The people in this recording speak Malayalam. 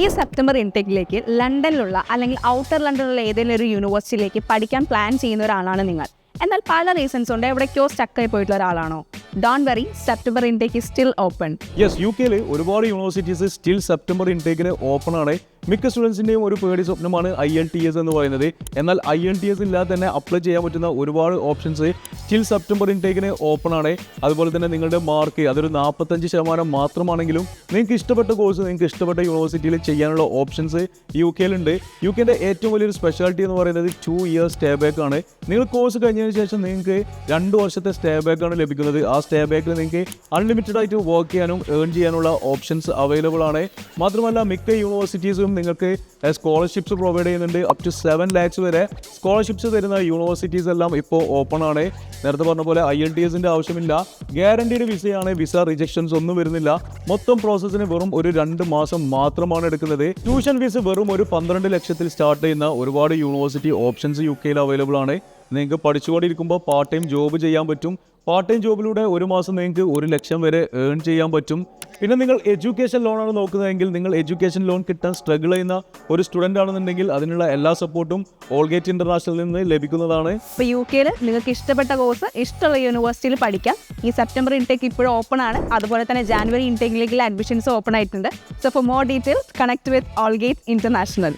ഈ സെപ്റ്റംബർ ഇൻടേക്കിലേക്ക് ലണ്ടനിലുള്ള അല്ലെങ്കിൽ ഔട്ടർ ലണ്ടനിലുള്ള ഏതെങ്കിലും ഒരു യൂണിവേഴ്സിറ്റിയിലേക്ക് പഠിക്കാൻ പ്ലാൻ ചെയ്യുന്ന ഒരാളാണ് നിങ്ങൾ. എന്നാൽ പല റീസൺസ് ഉണ്ട്. എവിടേക്കോ സ്റ്റക്കായി പോയിട്ടുള്ള ഒരാളാണോ? Don't worry September intake still open yes U കെയിൽ ഒരുപാട് യൂണിവേഴ്സിറ്റീസ് സ്റ്റിൽ സെപ്റ്റംബർ ഇൻടേക്കിന് ഓപ്പൺ ആണ്. മിക്ക സ്റ്റുഡൻസിന്റെയും ഒരു പേടി സ്വപ്നമാണ് ഐ എൽ ടി എസ് എന്ന് പറയുന്നത്. എന്നാൽ ഐ എൽ ടി എസ് ഇല്ലാതെ തന്നെ അപ്ലൈ ചെയ്യാൻ പറ്റുന്ന ഒരുപാട് ഓപ്ഷൻസ് സ്റ്റിൽ സെപ്റ്റംബർ ഇൻടേക്കിന് ഓപ്പൺ ആണ്. അതുപോലെ തന്നെ നിങ്ങളുടെ മാർക്ക് അതൊരു നാൽപ്പത്തഞ്ച് ശതമാനം മാത്രമാണെങ്കിലും നിങ്ങൾക്ക് ഇഷ്ടപ്പെട്ട കോഴ്സ് നിങ്ങൾക്ക് ഇഷ്ടപ്പെട്ട യൂണിവേഴ്സിറ്റിയിൽ ചെയ്യാനുള്ള ഓപ്ഷൻസ് യു കെയിലുണ്ട് യു കെന്റെ ഏറ്റവും വലിയൊരു സ്പെഷ്യാലിറ്റി എന്ന് പറയുന്നത് ടു ഇയർ സ്റ്റേ ബാക്ക് ആണ്. നിങ്ങൾ കോഴ്സ് കഴിഞ്ഞതിന് ശേഷം നിങ്ങൾക്ക് രണ്ട് വർഷത്തെ സ്റ്റേ ബാക്ക് ആണ് ലഭിക്കുന്നത്. ആ സ്റ്റേ ബാക്കിൽ നിങ്ങൾക്ക് അൺലിമിറ്റഡ് ആയിട്ട് വർക്ക് ചെയ്യാനും ഏൺ ചെയ്യാനുള്ള ഓപ്ഷൻസ് അവൈലബിൾ ആണ്. മാത്രമല്ല മിക്ക യൂണിവേഴ്സിറ്റീസും നിങ്ങൾക്ക് സ്കോളർഷിപ്സ് പ്രൊവൈഡ് ചെയ്യുന്നുണ്ട്. അപ് ടു സെവൻ ലാക്സ് വരെ. സ്കോളർഷിപ്സ് തരുന്ന യൂണിവേഴ്സിറ്റീസ് എല്ലാം ഇപ്പോൾ ഓപ്പൺ ആണ്. നേരത്തെ പറഞ്ഞ പോലെ ഐ എൽ ടി എസിന്റെ ആവശ്യമില്ല. ഗ്യാരണ്ടീഡ് വിസയാണ് വിസ റിജക്ഷൻസ് ഒന്നും വരുന്നില്ല. മൊത്തം പ്രോസസ്സിന് വെറും ഒരു രണ്ട് മാസം മാത്രമാണ് എടുക്കുന്നത്. ട്യൂഷൻ ഫീസ് വെറും ഒരു പന്ത്രണ്ട് ലക്ഷത്തിൽ സ്റ്റാർട്ട് ചെയ്യുന്ന ഒരുപാട് യൂണിവേഴ്സിറ്റി ഓപ്ഷൻസ് യു കെയിൽ അവൈലബിൾ ആണ്. നിങ്ങൾക്ക് പഠിച്ചുകൊണ്ടിരിക്കുമ്പോൾ പാർട്ട് ടൈം ജോബ് ചെയ്യാൻ പറ്റും. പാർട്ട് ടൈം ജോബിലൂടെ ഒരു മാസം നിങ്ങൾക്ക് ഒരു ലക്ഷം വരെ ഏൺ ചെയ്യാൻ പറ്റും. പിന്നെ നിങ്ങൾ എഡ്യൂക്കേഷൻ ലോണാണ് നോക്കുന്നതെങ്കിൽ നിങ്ങൾ എഡ്യൂക്കേഷൻ ലോൺ കിട്ടാൻ സ്ട്രഗിൾ ചെയ്യുന്ന ഒരു സ്റ്റുഡന്റ് ആണെന്നുണ്ടെങ്കിൽ അതിനുള്ള എല്ലാ സപ്പോർട്ടും ഓൾഗേറ്റ് ഇന്റർനാഷണലിൽ നിന്ന് ലഭിക്കുന്നതാണ്. ഇപ്പോൾ യു കെയിൽ നിങ്ങൾക്ക് ഇഷ്ടപ്പെട്ട കോഴ്സ് ഇഷ്ടമുള്ള യൂണിവേഴ്സിറ്റിയിൽ പഠിക്കാം. ഈ സെപ്റ്റംബർ ഇൻടേക്ക് ഇപ്പോഴും ഓപ്പൺ ആണ്. അതുപോലെ തന്നെ ജാനുവരി ഇൻടേക്കിലേക്കുള്ള അഡ്മിഷൻസ് ഓപ്പൺ ആയിട്ടുണ്ട്. So for more details connect with ഓൾഗേറ്റ് international